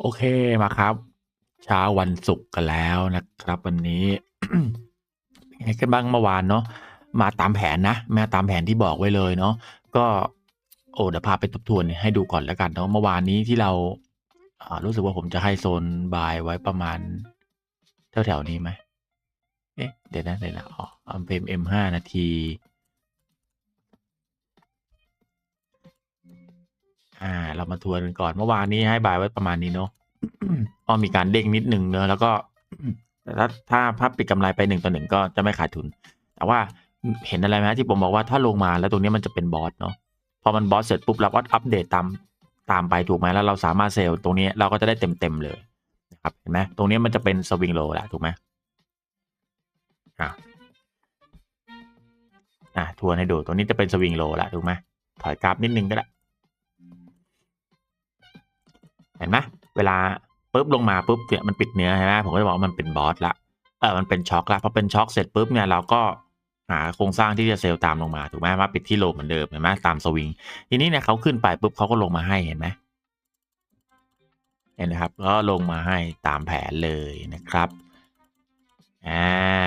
โอเคมาครับ เช้าวันศุกร์กันแล้วนะครับ วันนี้ไงกันบ้างเมื่อวานเนาะมาตามแผนนะมาตามแผนที่บอกไว้เลยเนาะก็โอ้เดี๋ยวพาไปทบทวนให้ดูก่อนแล้วกันเนาะเมื่อวานนี้ที่เราารู้สึกว่าผมจะให้โซนบายไว้ประมาณแถวๆนี้ไหมเอ๊ะเดี๋ยวนะเดี๋ยวนะอ๋ออัมเพมเอ็มห้านาที อ่า เรามาทวนกันก่อนเมื่อวานนี้ให้บายไว้ประมาณนี้เนาะก็มีการเด้งนิดนึงเนอะแล้วก็แต่ถ้าถ้าภาพปิดกำไรไปหนึ่งต่อหนึ่งก็จะไม่ขาดทุน แต่ว่าเห็นอะไรไหมที่ผมบอกว่าถ้าลงมาแล้วตรงนี้มันจะเป็นบอสเนาะพอมันบอสเสร็จปุ๊บเราก็อัปเดตตามตามไปถูกไหมแล้วเราสามารถเซลล์ตรงนี้เราก็จะได้เต็มเต็มๆเลยนะครับเห็นไหมตรงนี้มันจะเป็นสวิงโลแหละถูกไหมอะอะทวนให้ดูตรงนี้จะเป็นสวิงโลแล้วถูกไหมถอยกราฟนิดนึงก็ได้ เห็นไหมเวลาปุ๊บลงมาปุ๊บเนี่ยมันปิดเนื้อใช่ไหมผมก็จะบอกว่ามันเป็นบอสละเออมันเป็นช็อคละพอเป็นช็อคเสร็จปุ๊บเนี่ยเราก็หาโครงสร้างที่จะเซลล์ตามลงมาถูกไหมว่าปิดที่โลเหมือนเดิมเห็นไหมตามสวิงทีนี้เนี่ยเขาขึ้นไปปุ๊บเขาก็ลงมาให้เห็นไหมเห็นนะครับก็ลงมาให้ตามแผนเลยนะครับอ่า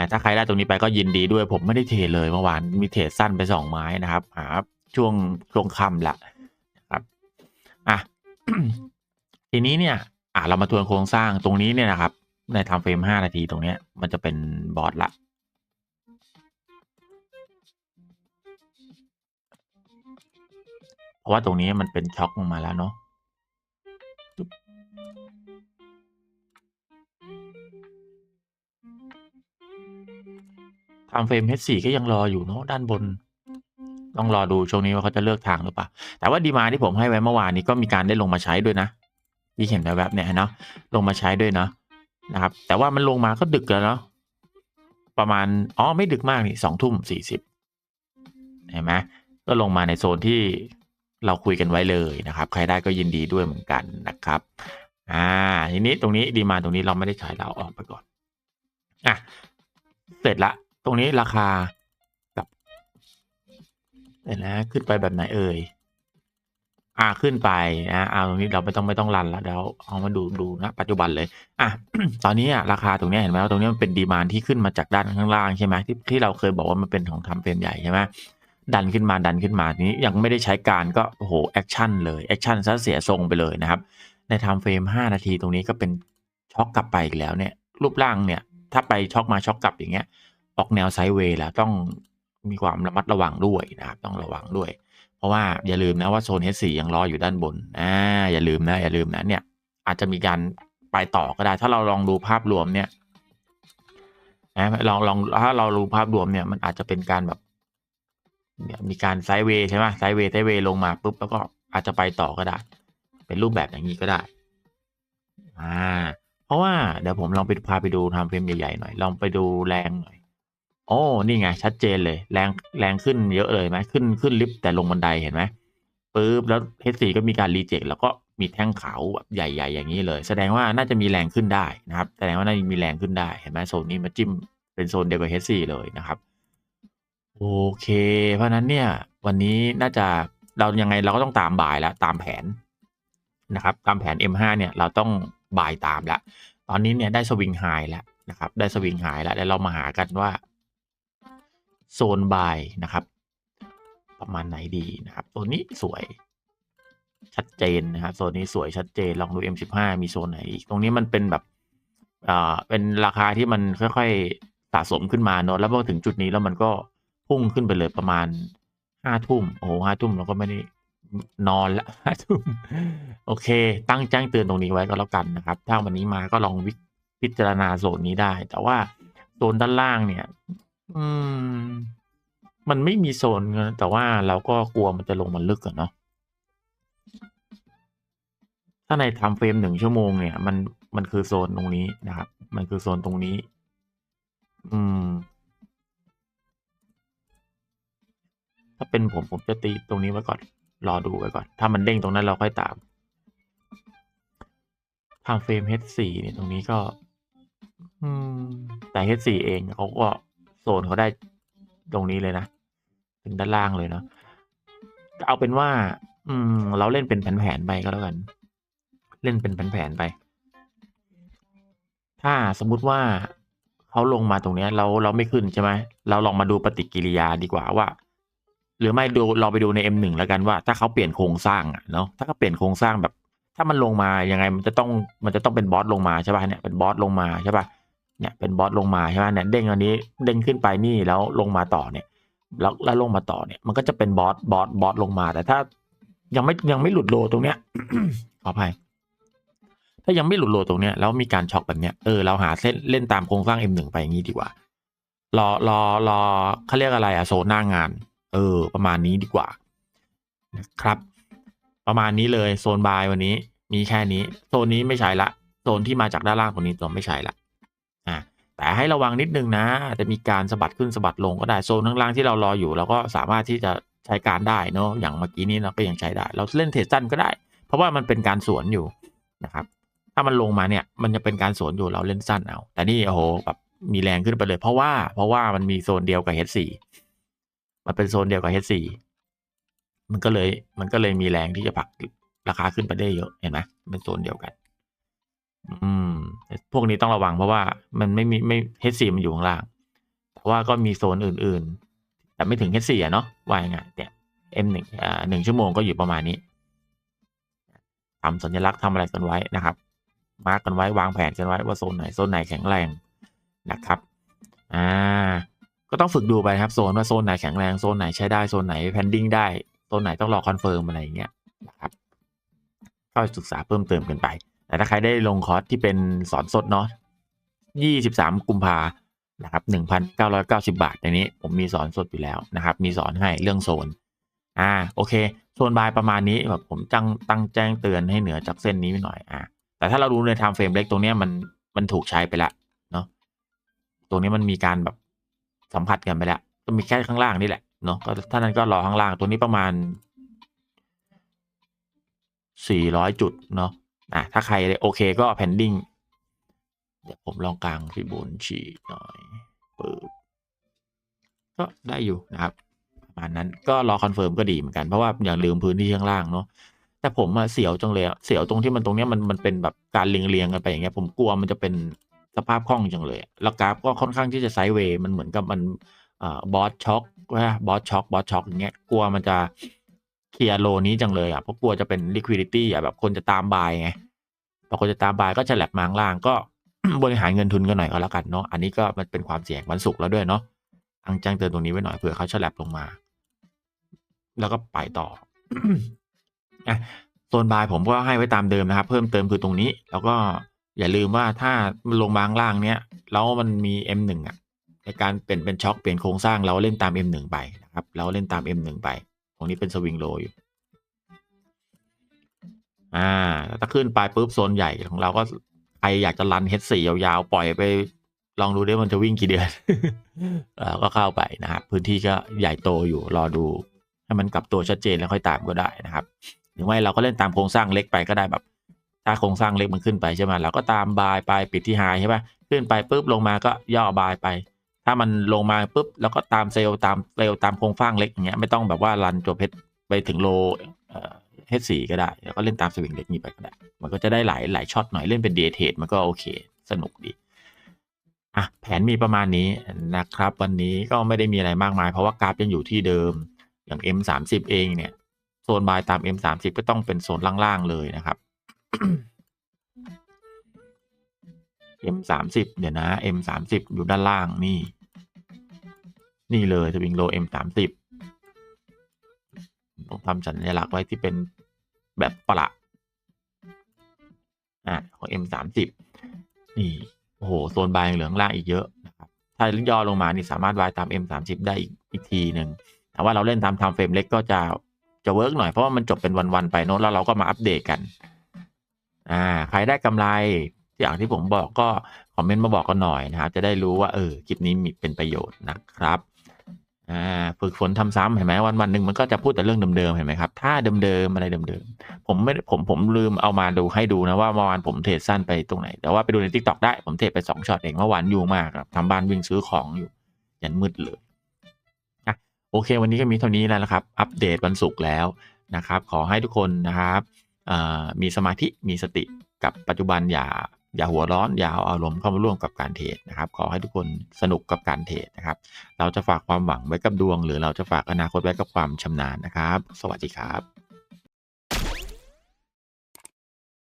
ถ้าใครได้ตรงนี้ไปก็ยินดีด้วยผมไม่ได้เทรดเลยเมื่อวานมีเทรดสั้นไปสองไม้นะครับหาช่วงช่วงค่ำละนะครับอะ ทีนี้เนี่ยอ่าเรามาทวนโครงสร้างตรงนี้เนี่ยนะครับ ในทม์เฟรมห้านาทีตรงเนี้ยมันจะเป็นบอร์ดละเพราะว่าตรงนี้มันเป็นช็อคลงมาแล้วเนาะทม์เฟรม H4 ก็ยังรออยู่เนาะด้านบน ต้องรอดูช่วงนี้ว่าเขาจะเลือกทางหรือเปล่า แต่ว่าดีมาที่ผมให้ไว้เมื่อวานนี้ก็มีการได้ลงมาใช้ด้วยนะ ที่เห็นแบบเนี่ยเนาะลงมาใช้ด้วยเนาะนะครับ แต่ว่ามันลงมาก็ดึกแล้วเนาะประมาณอ๋อไม่ดึกมากนี่สองทุ่มสี่สิบเห็นไหมก็ลงมาในโซนที่เราคุยกันไว้เลยนะครับ ใครได้ก็ยินดีด้วยเหมือนกันนะครับอ่าทีนี้ตรงนี้ดีมาตรงนี้เราไม่ได้ใช้เราออกไปก่อนอะเสร็จละ ตรงนี้ราคากับเดี๋ยวนะขึ้นไปแบบไหนเอ่ย อ่าขึ้นไปนะเอาตรงนี้เราไม่ต้องไม่ต้องรันแล้วเดี๋ยวเอามาดูดูนะปัจจุบันเลยอะตอนนี้อะราคาตรงนี้เห็นไหมว่าตรงนี้มันเป็นดีมานที่ขึ้นมาจากด้านข้างล่างใช่ไหมที่ที่เราเคยบอกว่ามันเป็นของทำเฟรมใหญ่ใช่ไหมดันขึ้นมาดันขึ้นมาทีนี้ยังไม่ได้ใช้การก็โอ้โหแอคชั่นเลยแอคชั่นซะเสียทรงไปเลยนะครับ ในทม์เฟรม5 นาทีตรงนี้ก็เป็นช็อกกลับไปอีกแล้วเนี่ย รูปร่างเนี่ย ถ้าไปช็อกมาช็อกกลับอย่างเงี้ย ออกแนวไซด์เวย์แล้วต้องมีความระมัดระวังด้วยนะครับ ต้องระวังด้วย เพราะว่าอย่าลืมนะว่าโซน H4 ยังรออยู่ด้านบนอ่าอย่าลืมนะ อย่าลืมนะเนี่ยอาจจะมีการไปต่อก็ได้ ถ้าเราลองดูภาพรวมเนี่ยนะลองลองถ้าเราดูภาพรวมเนี่ยมันอาจจะเป็นการแบบเนี่ยมีการไซด์เวย์ใช่ไหมไซด์เวย์ไซด์เวย์ลงมาปุ๊บแล้วก็อาจจะไปต่อก็ได้ เป็นรูปแบบอย่างนี้ก็ได้อ่าเพราะว่าเดี๋ยวผมลองไปพาไปดูทำเฟรมใหญ่ๆหน่อย ลองไปดูแรงหน่อย โอ้นี่ไง ชัดเจนเลย แรงแรงขึ้นเยอะเลยไหมขึ้นขึ้นลิฟต์แต่ลงบันไดเห็นไหมปึ๊บแล้วเฮสีก็มีการรีเจ็คแล้วก็มีแท่งขาวแบบใหญ่ ๆ อย่างนี้เลย แสดงว่าน่าจะมีแรงขึ้นได้นะครับ แสดงว่าน่าจะมีแรงขึ้นได้เห็นไหมโซนนี้มาจิ้มเป็นโซนเดียวกับเฮสีเลยนะครับโอเค เพราะนั้นเนี่ยวันนี้น่าจะเรายังไงเราก็ต้องตามบ่ายแล้วตามแผนนะครับตามแผน M5 เนี่ยเราต้องบ่ายตามแล้วตอนนี้เนี่ยได้สวิงไฮแล้วนะครับได้สวิงไฮแล้วเดี๋ยวเรามาหากันว่า โซนบายนะครับ ประมาณไหนดีนะครับตัวนี้สวยชัดเจนนะครับโซนนี้สวยชัดเจนลองดู M15 มีโซนไหนอีกตรงนี้มันเป็นแบบอ่าเป็นราคาที่มันค่อยๆสะสมขึ้นมาเนอะแล้วพอถึงจุดนี้แล้วมันก็พุ่งขึ้นไปเลยประมาณห้าทุ่มโอ้โหห้าทุ่มเราก็ไม่ได้นอนละห้าทุ่มโอเค ตั้งแจ้งเตือนตรงนี้ไว้ก็แล้วกันนะครับ ถ้าวันนี้มาก็ลองวิพิจารณาโซนนี้ได้ แต่ว่าโซนด้านล่างเนี่ย อืม มันไม่มีโซนนแต่ว่าเราก็กลัวมันจะลงมาลึกอะเนาะถ้าในทม์เฟรมหนึ่งชั่วโมงเนี่ย มันมันคือโซนตรงนี้นะครับ มันคือโซนตรงนี้ อืม ถ้าเป็นผมผมจะตีตรงนี้ไว้ก่อน รอดูไว้ก่อน ถ้ามันเด้งตรงนั้นเราค่อยตามทม์เฟรม H4 เนี่ยตรงนี้ก็ อืม แต่ H4 เองเขาก็โซนเขาได้ตรงนี้เลยนะ ถึงด้านล่างเลยเนาะเอาเป็นว่า อืม เราเล่นเป็นแผนๆไปก็แล้วกัน เล่นเป็นแผนๆไป ถ้าสมมุติว่าเขาลงมาตรงเนี้ย เราเราไม่ขึ้นใช่ไหมเราลองมาดูปฏิกิริยาดีกว่าว่า หรือไม่ดูเราไปดูใน M1 แล้วกันว่า ถ้าเขาเปลี่ยนโครงสร้างอะเนาะถ้าเขาเปลี่ยนโครงสร้างแบบ ถ้ามันลงมายังไงมันจะต้องมันจะต้องเป็นบอสลงมาใช่ป่ะเนี่ยเป็นบอสลงมาใช่ป่ะเนี่ยเป็นบอสลงมาใช่ป่ะเนี่ยเด้งอันนี้เด้งขึ้นไปนี่แล้วลงมาต่อเนี่ย แล้วแล้วลงมาต่อเนี่ย มันก็จะเป็นบอสบอสบอสลงมา แต่ถ้ายังไม่ยังไม่หลุดโลตรงเนี้ยขออภัยถ้ายังไม่หลุดโลตรงเนี้ยแล้วมีการช็อกแบบเนี้ยเออเราหาเส้นเล่นตามโครงสร้าง M1 ไปอย่างนี้ดีกว่า รอรอรอเขาเรียกอะไรอะโซนหน้างาน เออ ประมาณนี้ดีกว่านะครับ ประมาณนี้เลยโซนบายวันนี้มีแค่นี้ โซนนี้ไม่ใช่ละโซนที่มาจากด้านล่างตรงนี้ตัวไม่ใช่ละ แต่ให้ระวังนิดนึงนะจะมีการสะบัดขึ้นสะบัดลงก็ได้โซนข้างล่างที่เรารออยู่เราก็สามารถที่จะใช้การได้เนอะอย่างเมื่อกี้นี้เราก็ยังใช้ได้ เราเล่นเทรดสั้นก็ได้ เพราะว่ามันเป็นการสวนอยู่นะครับ ถ้ามันลงมาเนี่ยมันจะเป็นการสวนอยู่เราเล่นสั้นเอา แต่นี่โอ้โหแบบมีแรงขึ้นไปเลย เพราะว่าเพราะว่ามันมีโซนเดียวกับ H4 มันเป็นโซนเดียวกับ H4 มันก็เลยมันก็เลยมีแรงที่จะผลักราคาขึ้นไปได้เยอะเห็นไหมเป็นโซนเดียวกัน อืม พวกนี้ต้องระวังเพราะว่ามันไม่มีไม่ H4 มันอยู่ข้างล่าง แต่ว่าก็มีโซนอื่น ๆ แต่ไม่ถึง H4 อะเนาะว่ายังไงเนี่ย M1 อ่าหนึ่งชั่วโมงก็อยู่ประมาณนี้ทำสัญลักษณ์ทำอะไรกันไว้นะครับ มาร์กกันไว้วางแผนกันไว้ว่าโซนไหนโซนไหนแข็งแรงนะครับอ่าก็ต้องฝึกดูไปครับโซนว่าโซนไหนแข็งแรงโซนไหนใช้ได้โซนไหนแพนดิ้งได้โซนไหนต้องรอคอนเฟิร์มอะไรอย่างเงี้ยนะครับก็ศึกษาเพิ่มเติมกันไป แต่ถ้าใครได้ลงคอร์สที่เป็นสอนสดเนาะ23 กุมภานะครับ 1,990 บาท ในนี้ผมมีสอนสดอยู่แล้วนะครับ มีสอนให้เรื่องโซน อ่า โอเค โซนบายประมาณนี้แบบผมจังตั้งแจ้งเตือนให้เหนือจากเส้นนี้ไปหน่อย อ่า แต่ถ้าเราดูในไทม์เฟรมเล็กตรงนี้มันมันถูกใช้ไปแล้วเนาะ ตรงนี้มันมีการแบบสัมผัสกันไปแล้ว ก็มีแค่ข้างล่างนี่แหละเนาะ ก็ถ้านั้นก็รอข้างล่าง ตัวนี้ประมาณ 400 จุดเนาะ อะถ้าใครโอเคก็แพนดิ้งเดี๋ยวผมลองกลางฟิบูนชีหน่อยเปิดก็ได้อยู่นะครับประมาณนั้นก็รอคอนเฟิร์มก็ดีเหมือนกันเพราะว่าอย่าลืมพื้นที่ข้างล่างเนาะแต่ผมอะเสียวจังเลยเสียวตรงที่มันตรงเนี้ยมันมันเป็นแบบการเรียงเรียงกันไปอย่างเงี้ย ผมกลัวมันจะเป็นสภาพคล่องจังเลยแล้วกราฟก็ค่อนข้างที่จะไซด์เวย์มันเหมือนกับมันอ่อบอสช็อคว่าบอสช็อคบอสช็อคอย่างเงี้ยกลัวมันจะ เคลียร์โลนี้จังเลยอะเพราะกลัวจะเป็น liquidity อะแบบคนจะตามบายไงพอคนจะตามบายก็จะแลบมางล่างก็บริหารเงินทุนกันหน่อยก็แล้วกันเนาะอันนี้ก็มันเป็นความเสี่ยงวันศุกร์แล้วด้วยเนาะตั้งแจ้งเตือนตรงนี้ไว้หน่อยเผื่อเขาฉลับลงมา แล้วก็ไปต่ออะโซนบายผมก็ให้ไว้ตามเดิมนะครับ เพิ่มเติมคือตรงนี้ แล้วก็อย่าลืมว่าถ้ามันลงมาข้างล่างเนี้ยแล้วมันมี M1 อะในการเปลี่ยนเป็นช็อคเปลี่ยนโครงสร้างเราเล่นตาม M1 ไปนะครับ เราเล่นตาม M1 ไป ตรงนี้เป็นสวิงโลอยู่ อ่า ถ้าขึ้นไปปุ๊บโซนใหญ่ของเราก็ใครอยากจะรัน H4 ยาวๆ ปล่อยไป ลองดูดิมันจะวิ่งกี่เดือนแล้วก็เข้าไปนะครับ พื้นที่ก็ใหญ่โตอยู่รอดู ให้มันกลับตัวชัดเจนแล้วค่อยตามก็ได้นะครับหรือไม่เราก็เล่นตามโครงสร้างเล็กไปก็ได้แบบ ถ้าโครงสร้างเล็กมันขึ้นไปใช่ไหมเราก็ตามบายไปปิดที่ไฮใช่ปะขึ้นไปปุ๊บลงมาก็ย่อบายไป ถ้ามันลงมาปุ๊บแล้วก็ตามเซลล์ตามเซลล์ตามโครงสร้างเล็กอย่างเงี้ยไม่ต้องแบบว่ารันจบเพชรไปถึงโลเอ่อ H4 ก็ได้ แล้วก็เล่นตามสวิงเล็กนี้ไปก็ได้ มันก็จะได้หลายหลายช็อตหน่อยเล่นเป็นเดย์เทดมันก็โอเค สนุกดีอะแผนมีประมาณนี้นะครับ วันนี้ก็ไม่ได้มีอะไรมากมาย เพราะว่ากราฟยังอยู่ที่เดิมอย่าง M30 เองเนี่ยโซนบายตาม M30 ก็ต้องเป็นโซนล่างๆเลยนะครับ M30 เดี๋ยวนะ M30 อยู่ด้านล่างนี่ นี่เลยสวิงโล M30 ต้องทำสัญลักษณ์ไว้ที่เป็นแบบประ อะของ M30 นี่ โอ้โห โซนบายยังเหลืองล่างอีกเยอะนะครับถ้าย่อลงมานี่สามารถวายตาม M30 ได้อีกอีกทีหนึ่งแต่ว่าเราเล่นตามไทม์เฟรมเล็กก็จะจะเวิร์กหน่อย เพราะว่ามันจบเป็นวัน ๆ ไปเนอะแล้วเราก็มาอัปเดตกัน อ่า ใครได้กำไรอย่างที่ผมบอกก็ คอมเมนต์มาบอกกันหน่อยนะครับ จะได้รู้ว่าเออคลิปนี้มีเป็นประโยชน์นะครับ อ่าฝึกฝนทำซ้ำเห็นไหมวันวันหนึ่งมันก็จะพูดแต่เรื่องเดิมๆเห็นไหมครับถ้าเดิมๆอะไรเดิมๆผมไม่ผมผมลืมเอามาดูให้ดูนะว่าเมื่อวานผมเทรดสั้นไปตรงไหน แต่ว่าไปดูใน t ิ k t o k ได้ผมเทรดไปสองช็อตเองเมื่อวานยุ่งมากครับทำบ้านวิ่งซื้อของอยู่ยันมืดเลยอะโอเค วันนี้ก็มีเท่านี้แล้วนะครับ อัปเดตวันศุกร์แล้วนะครับ ขอให้ทุกคนนะครับมีสมาธิมีสติกับปัจจุบันอย่า อย่าหัวร้อนอย่าเอาอารมณ์เข้ามาร่วมกับการเทรดนะครับ ขอให้ทุกคนสนุกกับการเทรดนะครับ เราจะฝากความหวังไว้กับดวง หรือเราจะฝากอนาคตไว้กับความชำนาญนะครับ สวัสดีครับ